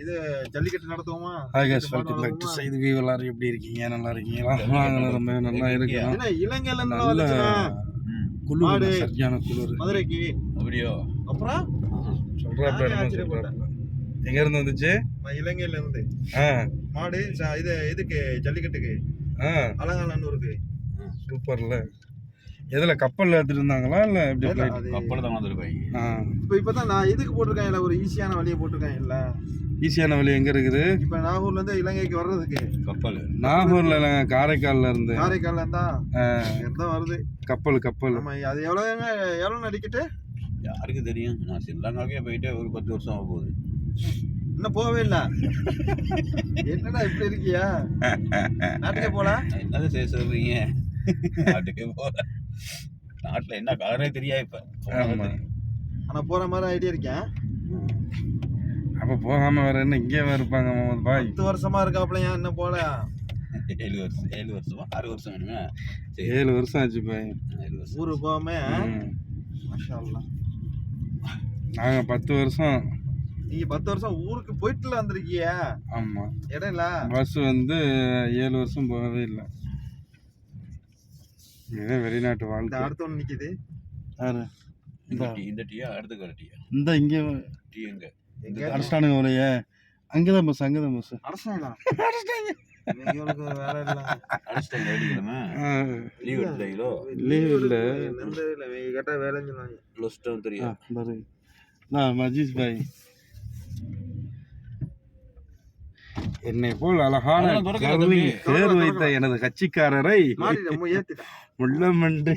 இது Jallikattu நடத்துவோமா? Hi guys welcome back to Saidu view எல்லாரும் எப்படி இருக்கீங்க? நல்லா இருக்கீங்களா? நாங்களும் ரொம்ப நல்லா இருக்கிறோம் என்ன இலங்கையில இருந்து நல்ல குளிர். சரியான குளிர். மதுரைக்கு. அப்படியோ? அப்புறம்? சொல்றாப்ல. சொல்றாப்ல எங்க இருந்து வந்துச்சு? ம- இலங்கையில இருந்து ஆ. மாடு ச- இது இதுக்கு ஜல்லிக்கட்டுக்கு. ஆ. அலங்காநல்லூருக்கு. சூப்பர்ல. எதுல கப்பல்ல எடுத்துட்டு இருந்தாங்களா? இல்ல எப்படி இல்ல, flight? அது கப்பல் தான் வந்திருப்பாங்க ஆ. இப்ப இப்பதான் நான் இதுக்கு போட்டிருக்கேன் இல்ல ஒரு ஈஸியான வழியை போட்டிருக்கேன் இல்ல. ஈஸியான வழி எங்க இருக்குது? இப்ப நாகூர்ல இருந்து இலங்கைக்கு வர்றதுக்கு. கப்பல். நாகூர்ல இல்லைங்க காரைக்கால்ல இருந்து. காரைக்கால்ல இருந்தா தான் வருது? கப்பல் கப்பல். நம்ம அது எவ்வளவுங்க எவ்வளவு நடிக்கிட்டு? யாருக்கு தெரியும்? நான் ஸ்ரீலங்காவுக்கே போயிட்டு ஒரு பத்து வருஷம் ஆக போகுது. இன்னும் போகவே இல்ல. என்னடா இப்படி இருக்கியா? நாட்டுக்கே போல நான் என்னது செய்ய சொல்றீங்க? நாட்டுக்கே போல. நாட்டுல என்ன கலரே தெரியா இப்ப? ஆமா. ஆனா போற மாதிரி ஐடியா இருக்கேன். அப்ப போகாம வேற என்ன இங்கே இருப்பாங்க முகமது பாய். பத்து வருஷமா இருக்காப்லையா என்ன போல? ஏழு வருஷம் ஏழு வருஷமா? ஆறு வருஷம் வேணுமே? ஏழு வருஷம் ஆச்சு பாய். ஏழு வருஷம். ஊருக்கு போகாம. மாஷா அல்லாஹ். நாங்க பத்து வருஷம். நீங்க பத்து வருஷம் ஊருக்கு போயிட்டுல வந்திருக்கிய? ஆமா. இடையில? பஸ் வந்து ஏழு வருஷம் போகவே இல்லை. இதுதான் வெளிநாட்டு இந்த வாழ்க்கை. அடுத்த ஒண்ணு நிக்குது. யாரு? இந்த டீ இந்த டீயா? அடுத்த கடை டீயா? இந்த இங்கே டீ எங்க? அடிச்சிட்டானுங்க உலைய அங்கதான் பஸ் அங்கதான் பஸ் அரசாங்களா இவங்களுக்கு வேலை இல்ல. அடிச்சிட்டாங்க மஜீஸ் பாய். என்னை போல் அழகான. தேர் வைத்த எனது கட்சிக்காரரை முள்ளமண்டு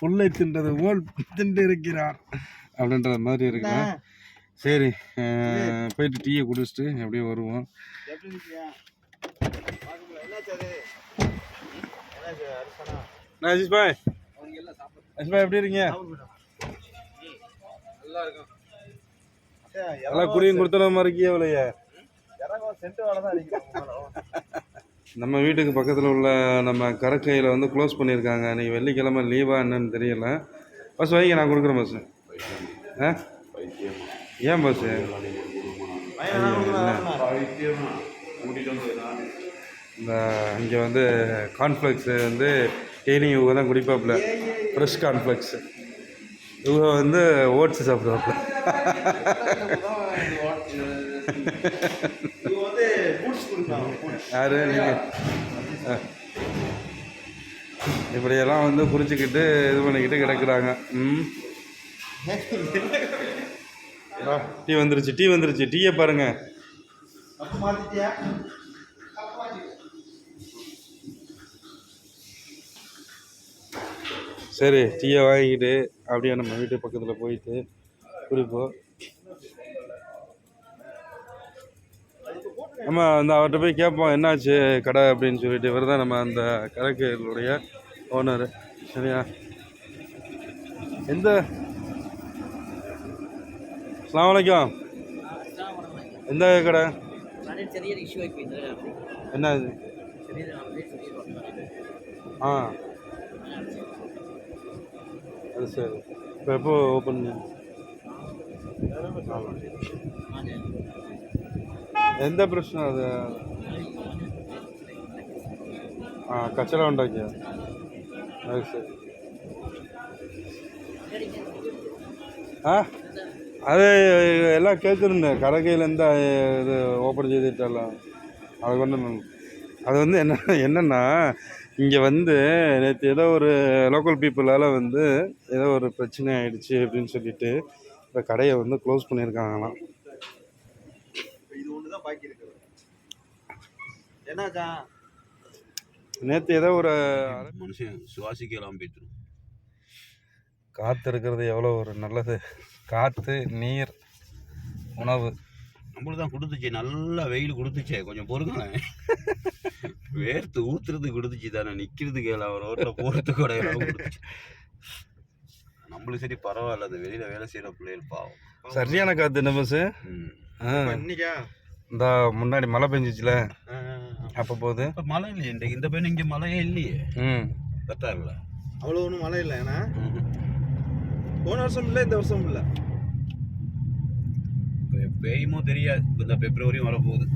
புல்லை தின்றது போல் தின்று இருக்கிறார் அப்படின்ற மாதிரி இருக்கு சரி போயிட்டு டீயை குடிச்சிட்டு அப்படியே வருவோம். அஜிஸ் பாய்? பாய் எப்படி இருக்கீங்க? நல்லா குடியும் கொடுத்துட மாதிரி இருக்கியே அவளைய. நம்ம வீட்டுக்கு பக்கத்தில் உள்ள நம்ம கடற்கையில் வந்து க்ளோஸ் பண்ணியிருக்காங்க. இன்னைக்கு வெள்ளிக்கிழமை லீவா என்னன்னு தெரியல. பஸ் வைங்க நான் கொடுக்குறேன் பஸ் ஆ? ஏன் பாஸ் இந்த இங்கே வந்து கான்ஃப்ளெக்ஸு வந்து டெய்லி இவங்க தான் குடிப்பாப்புல. ஃப்ரெஷ் கான்ஃப்ளெக்ஸு இவங்க வந்து ஓட்ஸ் சாப்பிடுவாப்புல. இது யாரு? நீங்கள் இப்படியெல்லாம் வந்து குறிச்சிக்கிட்டு இது பண்ணிக்கிட்டு கிடக்குறாங்க. ம். டீ வந்துருச்சு டீ வந்துருச்சு. டீயை பாருங்க. சரி டீயை வாங்கிக்கிட்டு அப்படியே நம்ம வீட்டு பக்கத்தில் போயிட்டு குடிப்போம். நம்ம அந்த அவர்கிட்ட போய் கேட்போம் என்னாச்சு கடை அப்படின்னு சொல்லிட்டு. இவர் தான் நம்ம அந்த கடைகளுடைய ஓனர் சரியா? எந்த அலாம் வலைக்கம் எந்த கடை? என்ன ஆ. அது சரி. இப்போ எப்போ ஓப்பன் எந்த பிரச்சனை அது? ஆ கச்சரா உண்டாக்கியா? அது சரி. ஆ? அது எல்லாம் கேட்குறேன் கரகையிலேருந்து இது ஓப்பன் செய்துட்டெல்லாம். அது கொண்டு வந்து- அது வந்து என்ன என்னென்னா இங்கே வந்து நேற்று ஏதோ ஒரு லோக்கல் பீப்புளால் வந்து ஏதோ ஒரு பிரச்சனை ஆயிடுச்சு அப்படின்னு சொல்லிட்டு இந்த கடையை வந்து க்ளோஸ் பண்ணியிருக்காங்களாம். இது ஒன்று தான் பாக்கி இருக்குது என்னாச்சா? நேற்று ஏதோ ஒரு மனுஷன் சுவாசிக்கலாம் போயிட்டு காற்று இருக்கிறது எவ்வளோ ஒரு நல்லது. காற்று நீர் உணவு. நம்மளுக்கு தான் கொடுத்துச்சு நல்லா வெயில் கொடுத்துச்சே கொஞ்சம் பொறுங்களேன் வேர்த்து ஊத்துறது கொடுத்துச்சு தானே நிக்கிறதுக்கு எல்லாம் ரோட்ல போறது கூட எல்லாம் கொடுத்துச்சு. நம்மளுக்கு சரி பரவாயில்ல அந்த வெளியில வேலை செய்யற பிள்ளைகள் பாவம். சரியான காற்று என்ன. இப்ப இன்னைக்கா? இந்த முன்னாடி மழை பெஞ்சிச்சுல. அப்போ போகுது? இப்ப மழை இல்லையே இந்த இந்த பையன் இங்க மழையே இல்லையே. ம். கத்தாரில் அவ்வளோ ஒன்றும் மழை இல்லை ஏன்னா? போன வருஷம் இல்லை இந்த வருஷம் இல்லை? பெய்யுமோ தெரியாது. இப்போ இந்த பிப்ரவரியும் வரப்போகுது.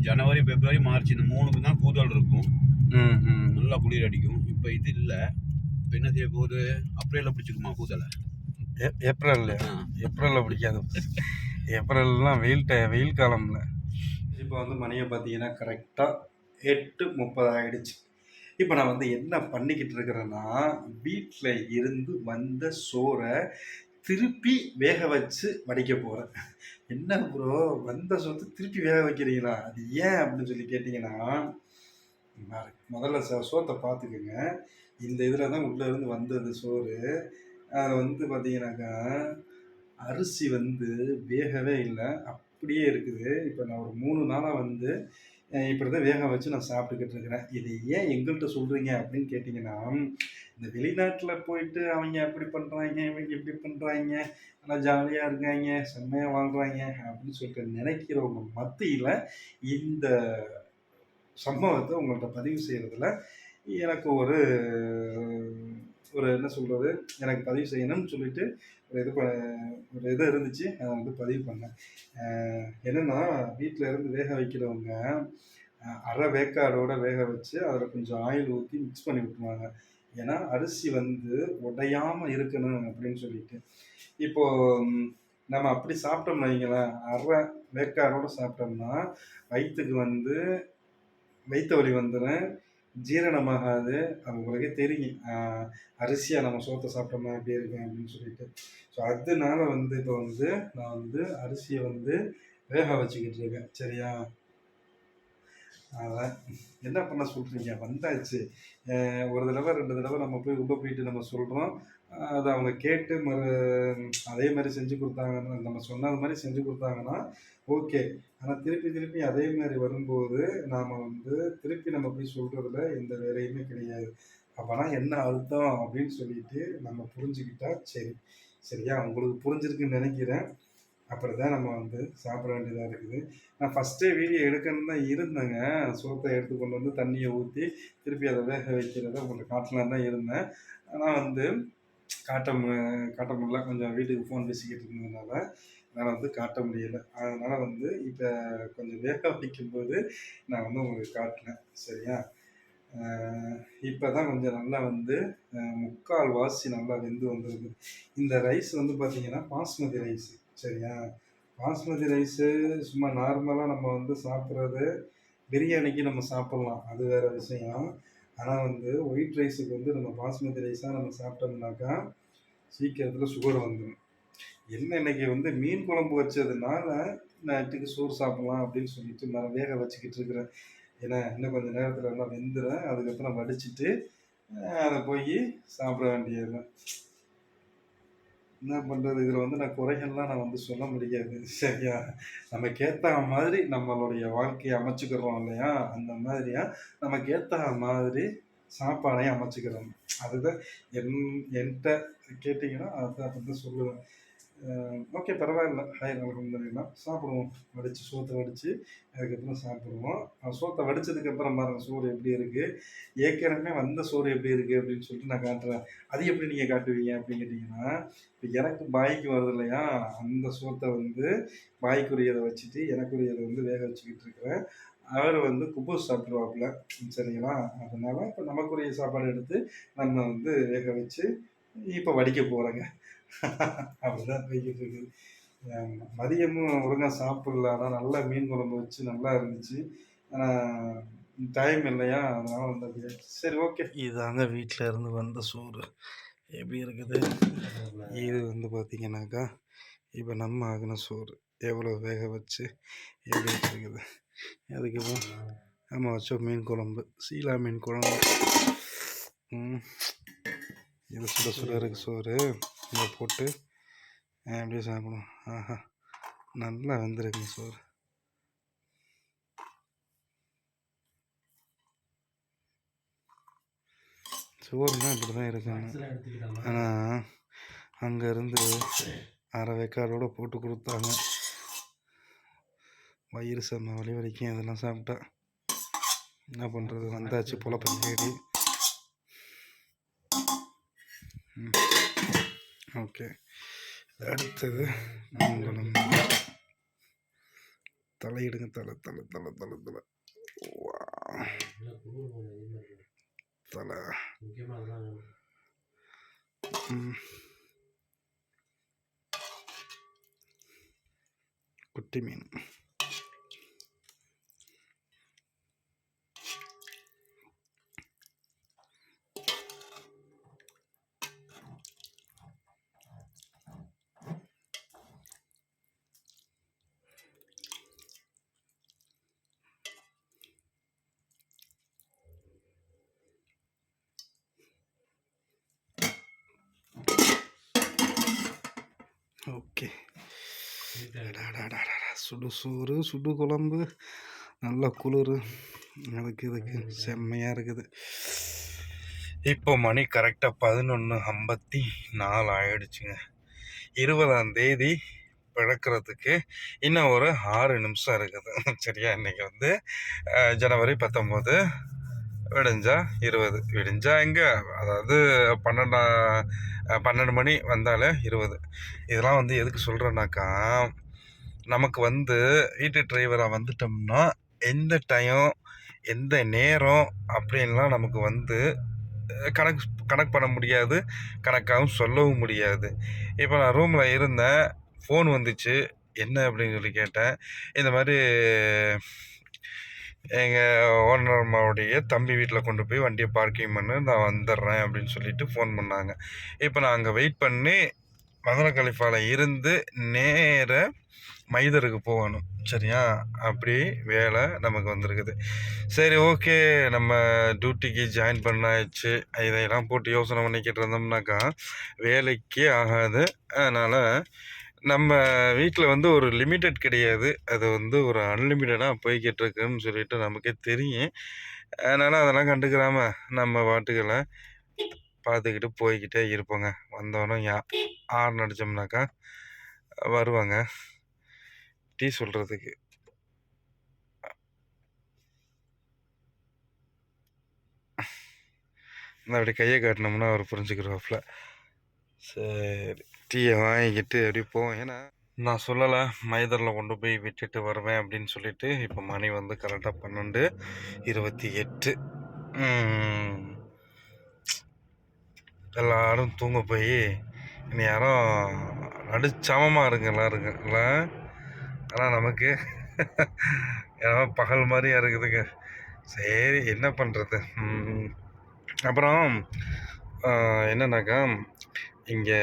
ஜனவரி பிப்ரவரி மார்ச் இந்த மூணுக்கு தான் கூதல் இருக்கும். ம் ம். நல்லா குளிர் அடிக்கும். இப்போ இது இல்லை. இப்போ என்ன செய்ய போகுது? அப்ரேலில் பிடிச்சிக்குமா கூதலை? ஏ- ஏப்ரல்ல ஆ. ஏப்ரலில் பிடிக்காது. ஏப்ரல்லாம் வெயில் டை வெயில் காலம்ல. இப்போ வந்து மணியை பார்த்தீங்கன்னா கரெக்டாக எட்டு முப்பது ஆயிடுச்சு. இப்போ நான் வந்து என்ன பண்ணிக்கிட்டு இருக்கிறேன்னா வீட்டில் இருந்து வந்த சோறை திருப்பி வேக வச்சு வடிக்க போகிறேன் என்ன ப்ரோ வந்த சோத்தை திருப்பி வேக வைக்கிறீங்களா? அது ஏன் அப்படின்னு சொல்லி கேட்டிங்கன்னா முதல்ல ச- சோத்தை பார்த்துக்குங்க. இந்த இதில் தான் உள்ளே இருந்து வந்தது சோறு. அதில் வந்து பார்த்தீங்கன்னாக்கா அரிசி வந்து வேகவே இல்லை. அப்படியே இருக்குது. இப்போ நான் ஒரு மூணு நாளாக வந்து இப்படி தான் வேக வச்சு நான் சாப்பிட்டுக்கிட்டு இருக்கிறேன். இதை ஏன் எங்கள்கிட்ட சொல்கிறீங்க அப்படின்னு கேட்டிங்கன்னா இந்த வெளிநாட்டில் போயிட்டு அவங்க அப்படி பண்ணுறாங்க இவங்க இப்படி பண்ணுறாங்க நல்லா ஜாலியாக இருக்காங்க செம்மையாக வாழ்கிறாங்க அப்படின்னு சொல்லிட்டு நினைக்கிறவங்க மத்தியில் இந்த சம்பவத்தை உங்கள்கிட்ட பதிவு செய்கிறதுல எனக்கு ஒரு ஒரு என்ன சொல்கிறது எனக்கு பதிவு செய்யணும்னு சொல்லிட்டு இது ப- ஒரு இது இருந்துச்சு அதை வந்து பதிவு பண்ணேன். என்னென்னா வீட்டில் இருந்து வேக வைக்கிறவங்க அரை வேக்காடோட வேக வச்சு அதில் கொஞ்சம் ஆயில் ஊற்றி மிக்ஸ் பண்ணி விட்டுருவாங்க. ஏன்னா அரிசி வந்து உடையாமல் இருக்கணும் அப்படின்னு சொல்லிட்டு. இப்போது நம்ம அப்படி சாப்பிட்டோம்னு வைங்களேன் அரை வேக்காடோட சாப்பிட்டோம்னா வயிற்றுக்கு வந்து வயிற்று வலி வந்துடும் ஜீரணமாகாது அது உங்களுக்கே தெரியும். அரிசியாக நம்ம சோத்தை சாப்பிட்டோம்னா எப்படி இருக்கேன் அப்படின்னு சொல்லிட்டு. ஸோ அதனால வந்து இப்போ வந்து நான் வந்து அரிசியை வந்து வேக வச்சுக்கிட்டு இருக்கேன். சரியா? அதான் என்ன பண்ண சொல்கிறீங்க வந்தாச்சு. ஒரு தடவை ரெண்டு தடவை நம்ம போய் உள்ளே போயிட்டு நம்ம சொல்கிறோம் அதை அவங்க கேட்டு மறு அதே மாதிரி செஞ்சு கொடுத்தாங்கன்னா நம்ம சொன்னது மாதிரி செஞ்சு கொடுத்தாங்கன்னா ஓகே. ஆனால் திருப்பி திருப்பி அதே மாதிரி வரும்போது நாம் வந்து திருப்பி நம்ம போய் சொல்கிறதுல எந்த வேலையுமே கிடையாது. அப்போனா என்ன அர்த்தம் அப்படின்னு சொல்லிட்டு நம்ம புரிஞ்சுக்கிட்டா சரி. சரியா? உங்களுக்கு புரிஞ்சிருக்குன்னு நினைக்கிறேன். அப்படி தான் நம்ம வந்து சாப்பிட வேண்டியதாக இருக்குது. நான் ஃபஸ்ட்டே வீடியோ எடுக்கணும்னு தான் இருந்தேங்க. சோத்தை எடுத்து கொண்டு வந்து தண்ணியை ஊற்றி திருப்பி அதை வேக வைக்கிறத உங்களுக்கு காட்டலாம் தான் இருந்தேன். ஆனால் வந்து காட்ட மு- காட்ட முடியல. கொஞ்சம் வீட்டுக்கு ஃபோன் பேசிக்கிட்டு இருந்ததுனால என்னால் வந்து காட்ட முடியலை. அதனால் வந்து இப்போ கொஞ்சம் வேக வைக்கும்போது நான் வந்து உங்களுக்கு காட்டினேன் சரியா? இப்போ தான் கொஞ்சம் நல்லா வந்து முக்கால் வாசி நல்லா வெந்து வந்திருக்கு. இந்த ரைஸ் வந்து பார்த்தீங்கன்னா பாஸ்மதி ரைஸ் சரியா? பாஸ்மதி ரைஸு சும்மா நார்மலாக நம்ம வந்து சாப்பிட்றது பிரியாணிக்கு நம்ம சாப்பிட்லாம் அது வேறு விஷயம். ஆனால் வந்து ஒயிட் ரைஸுக்கு வந்து நம்ம பாஸ்மதி ரைஸாக நம்ம சாப்பிட்டோம்னாக்கா சீக்கிரத்தில் சுகர் வந்துடும் என்ன இன்னைக்கு வந்து மீன் குழம்பு வச்சதுனால நைட்டுக்கு சோறு சாப்பிட்லாம் அப்படின்னு சொல்லிட்டு நான் வேக வச்சுக்கிட்டு இருக்கிறேன். ஏன்னா இன்னும் கொஞ்சம் நேரத்தில் எல்லாம் வெந்துடும் அதுக்கப்புறம் வடிச்சிட்டு அதை போய் சாப்பிட வேண்டியது என்ன பண்ணுறது இதில் வந்து நான் குறைகள்லாம் நான் வந்து சொல்ல முடியாது. சரியா? நமக்கு ஏற்ற மாதிரி நம்மளுடைய வாழ்க்கையை அமைச்சுக்கிறோம் இல்லையா? அந்த மாதிரியா? நமக்கு ஏற்ற மாதிரி சாப்பாடையும் அமைச்சுக்கிறோம். அதுதான் என் என்கிட்ட கேட்டிங்கன்னா அதுதான் வந்து சொல்லுவேன். ஓகே பரவாயில்ல. ஹாய் அலமதுல்லாம் சாப்பிடுவோம். வடித்து சோத்தை வடித்து அதுக்கப்புறம் சாப்பிடுவோம். சோத்தை வடித்ததுக்கப்புறம் பாருங்கள் சோறு எப்படி இருக்குது ஏற்கனவே வந்த சோறு எப்படி இருக்குது அப்படின்னு சொல்லிட்டு நான் காட்டுறேன். அது எப்படி நீங்கள் காட்டுவீங்க அப்படின்னு கேட்டிங்கன்னா இப்போ எனக்கு பாய்க்கு வருது இல்லையா? அந்த சோத்தை வந்து பாய்க்குரியதை வச்சுட்டு எனக்குரியதை வந்து வேக வச்சுக்கிட்டு இருக்கிறேன். அவர் வந்து குப்பூஸ் சாப்பிடுவாப்புல. சரிங்களா? அதனால இப்போ நமக்குரிய சாப்பாடு எடுத்து நம்ம வந்து வேக வச்சு இப்போ வடிக்க போகிறேங்க அப்படிதான் போய்கிட்டு இருக்குது மதியமும் ஒழுங்காக சாப்பிடல ஆனால் நல்லா மீன் குழம்பு வச்சு நல்லா இருந்துச்சு. ஆனால் டைம் இல்லையா? அதனால வந்து சரி ஓகே இதாங்க வீட்டில் இருந்து வந்த சோறு. எப்படி இருக்குது? இது வந்து பார்த்தீங்கன்னாக்கா இப்போ நம்ம ஆகின சோறு. எவ்வளோ வேக வச்சு எப்படி இருக்குது அதுக்கப்புறம் நம்ம வச்சோம் மீன் குழம்பு சீலா மீன் குழம்பு. ம். இது சுட சுட இருக்கு சோறு. இதை போட்டு அப்படியே சாப்பிடும் ஆஹா நல்லா வெந்திருக்குங்க சோறு. சோறுனா இப்படி தான் இருக்குங்க ஆனால் அங்கேருந்து அரை வேக்காடோட போட்டு கொடுத்தாங்க. வயிறு செம்ம வலி வலிக்கும் இதெல்லாம் சாப்பிட்டா என்ன பண்ணுறது வந்தாச்சு பொழப்ப தேடி. ஓகே. அடுத்தது மங்களம். தலையிடுங்க தலை தலை தலை தலை தலை. வா. தலை. குட்டி மீன் ஓகே அடாடாடாடா. சுடு சோறு சுடு குழம்பு நல்ல குளிர். அதுக்கு இதுக்கு செம்மையாக இருக்குது. இப்போ மணி கரெக்டாக பதினொன்று ஐம்பத்தி நாலு ஆயிடுச்சுங்க. இருபதாம் தேதி பிறக்கிறதுக்கு இன்னும் ஒரு ஆறு நிமிஷம் இருக்குது. சரியா? இன்னைக்கு வந்து ஜனவரி பத்தொம்போது விடிஞ்சா இருபது. விடிஞ்சா எங்கே? அதாவது பன்னெண்டா பன்னெண்டு மணி வந்தாலே இருபது. இதெல்லாம் வந்து எதுக்கு சொல்கிறேன்னாக்கா நமக்கு வந்து வீட்டு டிரைவராக வந்துட்டோம்னா எந்த டைம் எந்த நேரம் அப்படின்லாம் நமக்கு வந்து கணக்கு கணக்கு பண்ண முடியாது கணக்காகவும் சொல்லவும் முடியாது. இப்போ நான் ரூமில் இருந்தேன் ஃபோன் வந்துச்சு என்ன அப்படின்னு சொல்லி கேட்டேன். இந்த மாதிரி எங்கள் ஓனர் அம்மாவுடைய தம்பி வீட்டில் கொண்டு போய் வண்டியை பார்க்கிங் பண்ணு நான் வந்துடுறேன் அப்படின்னு சொல்லிட்டு ஃபோன் பண்ணாங்க. இப்போ நான் அங்கே வெயிட் பண்ணி மதுரை கலிஃபாவில் இருந்து நேராக மைதருக்கு போகணும். சரியா? அப்படி வேலை நமக்கு வந்திருக்குது. சரி ஓகே. நம்ம டியூட்டிக்கு ஜாயின் பண்ணாச்சு. இதையெல்லாம் போட்டு யோசனை பண்ணிக்கிட்டு இருந்தோம்னாக்கா வேலைக்கே ஆகாது. அதனால் நம்ம வீட்டில் வந்து ஒரு லிமிட்டட் கிடையாது. அது வந்து ஒரு அன்லிமிட்டடாக போய்கிட்டு இருக்குன்னு சொல்லிட்டு நமக்கே தெரியும். அதனால் அதெல்லாம் கண்டுக்கிறாம நம்ம பாட்டுகளை பார்த்துக்கிட்டு போய்கிட்டே இருப்போங்க. வந்தோடனே யா ஆர்ன் அடித்தோம்னாக்கா வருவாங்க. டீ சொல்கிறதுக்கு நான் அப்படி கையை காட்டினோம்னா அவர் புரிஞ்சுக்கிறாப்புல சரி டீயை வாங்கிக்கிட்டு அப்படி போவோம். ஏன்னா நான் சொல்லலை மைதரில் கொண்டு போய் விட்டுட்டு வருவேன் அப்படின்னு சொல்லிட்டு இப்போ மணி வந்து கரெக்டாக பன்னெண்டு இருபத்தி எட்டு. எல்லாரும் தூங்க போய் இனி யாரும் நடுச்சமமாக இருங்க எல்லாருங்க ஆனால் நமக்கு ஏன்னா பகல் மாதிரியாக இருக்குதுங்க. சரி என்ன பண்ணுறது அப்புறம் என்னன்னாக்கா இங்கே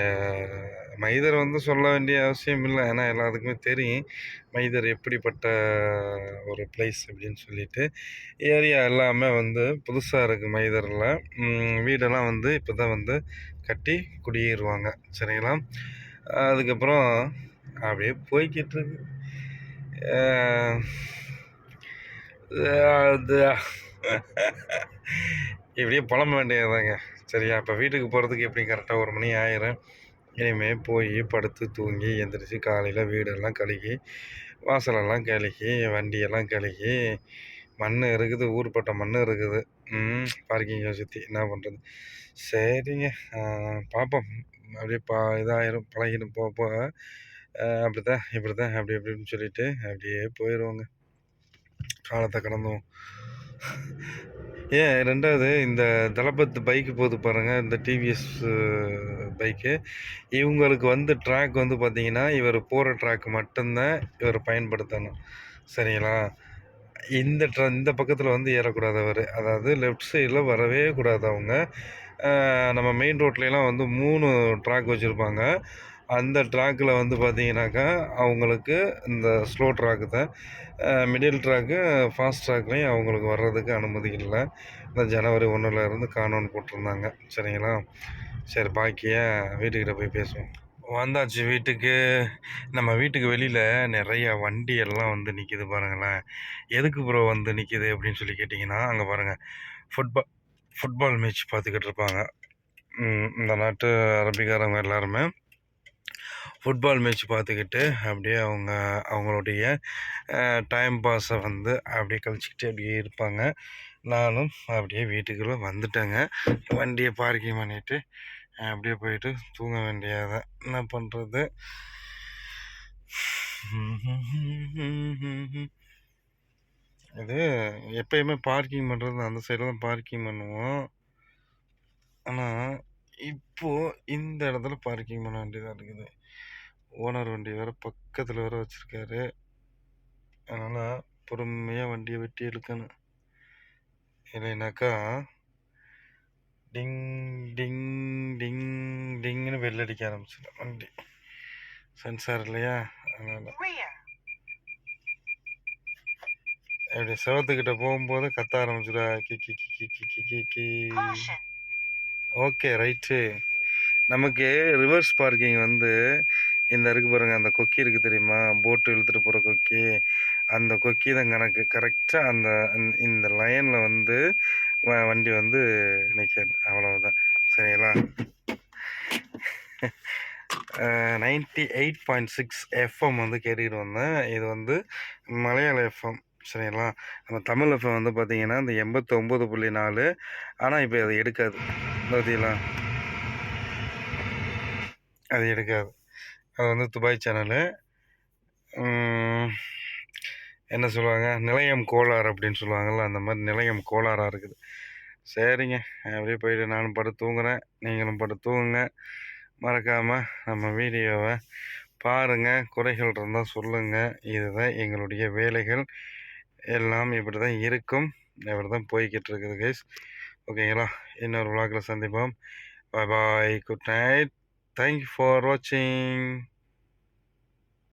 மைதர் வந்து சொல்ல வேண்டிய அவசியம் இல்லை. ஏன்னா எல்லாத்துக்குமே தெரியும். மைதர் எப்படிப்பட்ட ஒரு பிளேஸ் அப்படின்னு சொல்லிட்டு. ஏரியா எல்லாமே வந்து புதுசாக இருக்குது மைதரில். வீடெல்லாம் வந்து இப்போ தான் வந்து கட்டி குடியேறுவாங்க சரிங்களா? அதுக்கப்புறம் அப்படியே போய்கிட்டு இருக்கு. இப்படியே புலம்ப வேண்டியதுதாங்க. சரியா? இப்போ வீட்டுக்கு போகிறதுக்கு எப்படி கரெக்டாக ஒரு மணி ஆயிரும். இனிமேல் போய் படுத்து தூங்கி எந்திரிச்சு காலையில் வீடெல்லாம் கழுகி வாசலெல்லாம் கழுகி வண்டியெல்லாம் கழுகி மண் இருக்குது ஊர்பட்ட மண் இருக்குது. பார்க்கிங்கை சுற்றி என்ன பண்ணுறது சரிங்க. பார்ப்போம். அப்படியே பா இதாகிடும் பழகிடும். போக போக அப்படி தான் இப்படி தான் அப்படி இப்படின்னு சொல்லிட்டு அப்படியே போயிடுவோங்க காலத்தை கடந்தும். ஏன் ரெண்டாவது இந்த தளபத்து பைக்கு போகுது பாருங்கள் இந்த டிவிஎஸ் பைக்கு. இவங்களுக்கு வந்து ட்ராக் வந்து பார்த்திங்கன்னா இவர் போகிற ட்ராக் மட்டும்தான் இவர் பயன்படுத்தணும். சரிங்களா? இந்த ட்ர இந்த பக்கத்தில் வந்து ஏறக்கூடாது அவர். அதாவது லெஃப்ட் சைடில் வரவே கூடாது அவங்க. நம்ம மெயின் ரோட்லலாம் வந்து மூணு ட்ராக் வச்சுருப்பாங்க. அந்த ட்ராக்கில் வந்து பார்த்தீங்கன்னாக்கா அவங்களுக்கு இந்த ஸ்லோ ட்ராக்கு தான். மிடில் ட்ராக்கு ஃபாஸ்ட் ட்ராக்லேயும் அவங்களுக்கு வர்றதுக்கு அனுமதி இல்லை. இந்த ஜனவரி ஒன்றில் இருந்து காணோன்னு போட்டிருந்தாங்க. சரிங்களா? சரி பாக்கியை வீட்டுக்கிட்ட போய் பேசுவோம். வந்தாச்சு வீட்டுக்கு. நம்ம வீட்டுக்கு வெளியில் நிறைய வண்டி எல்லாம் வந்து நிற்கிது பாருங்களேன். எதுக்கு ப்ரோ வந்து நிற்கிது அப்படின்னு சொல்லி கேட்டிங்கன்னா அங்கே பாருங்கள் ஃபுட்பால் ஃபுட்பால் மேட்ச் பார்த்துக்கிட்டு இருப்பாங்க. இந்த நாட்டு அரபிக்காரங்க எல்லாருமே. ஃபுட்பால் மேட்ச் பார்த்துக்கிட்டு அப்படியே அவங்க அவங்களுடைய டைம் பாஸை வந்து அப்படியே கழிச்சிக்கிட்டு அப்படியே இருப்பாங்க. நானும் அப்படியே வீட்டுக்குள்ளே வந்துட்டேங்க. வண்டியை பார்க்கிங் பண்ணிவிட்டு அப்படியே போயிட்டு தூங்க வேண்டியதான் என்ன பண்ணுறது இது எப்பயுமே பார்க்கிங் பண்ணுறது அந்த சைடில் தான் பார்க்கிங் பண்ணுவோம். ஆனால் இப்போது இந்த இடத்துல பார்க்கிங் பண்ண வேண்டியதாக இருக்குது. ஓனர் வண்டி வேறு பக்கத்தில் வேறு வச்சுருக்காரு. அதனால் பொறுமையாக வண்டியை வெட்டி எடுக்கணும். இல்லைனாக்கா டிங் டிங் டிங் டிங்னு வெள்ள அடிக்க ஆரம்பிச்சிடும் வண்டி. சென்சார் இல்லையா? அதனால் அப்படி செவத்துக்கிட்ட போகும்போது கத்த ஆரம்பிச்சிடா கி கி கி கி கி கி கி ஓகே ரைட்டு. நமக்கு ரிவர்ஸ் பார்க்கிங் வந்து இந்த இருக்கு பாருங்க அந்த கொக்கி இருக்கு தெரியுமா? போட்டு இழுத்துட்டு போகிற கொக்கி. அந்த கொக்கி தான் கணக்கு. கரெக்டாக அந்த இந்த- லைனில் வந்து வ- வண்டி வந்து நிற்கணும் அவ்வளவுதான். சரிங்களா? Ninety eight point six FM வந்து கேட்டுக்கிட்டு வந்தேன். இது வந்து மலையாள எஃப்எம் சரிங்களா நம்ம தமிழ் எஃப்எம் வந்து பார்த்தீங்கன்னா இந்த எண்பத்தொம்போது புள்ளி நாலு. ஆனால் இப்போ அது எடுக்காது. பார்த்தீங்களா அது எடுக்காது. அது வந்து துபாய் சேனலு. என்ன சொல்லுவாங்க? நிலையம் கோளாறு அப்படின்னு சொல்லுவாங்கள்ல அந்த மாதிரி நிலையம் கோளாறாக இருக்குது. சரிங்க. அப்படியே போயிட்டு நானும் படுத்து தூங்குறேன். நீங்களும் படுத்து தூங்குங்க. மறக்காமல் நம்ம வீடியோவை பாருங்கள் குறைகள் இருந்தால் சொல்லுங்கள் இதுதான் எங்களுடைய வேலைகள். எல்லாம் இப்படி தான் இருக்கும். இப்படி தான் போய்கிட்டு இருக்குது கைஸ் ஓகேங்களா இன்னொரு விளாக்கில் சந்திப்போம். Bye bye good night thank you for வாட்சிங்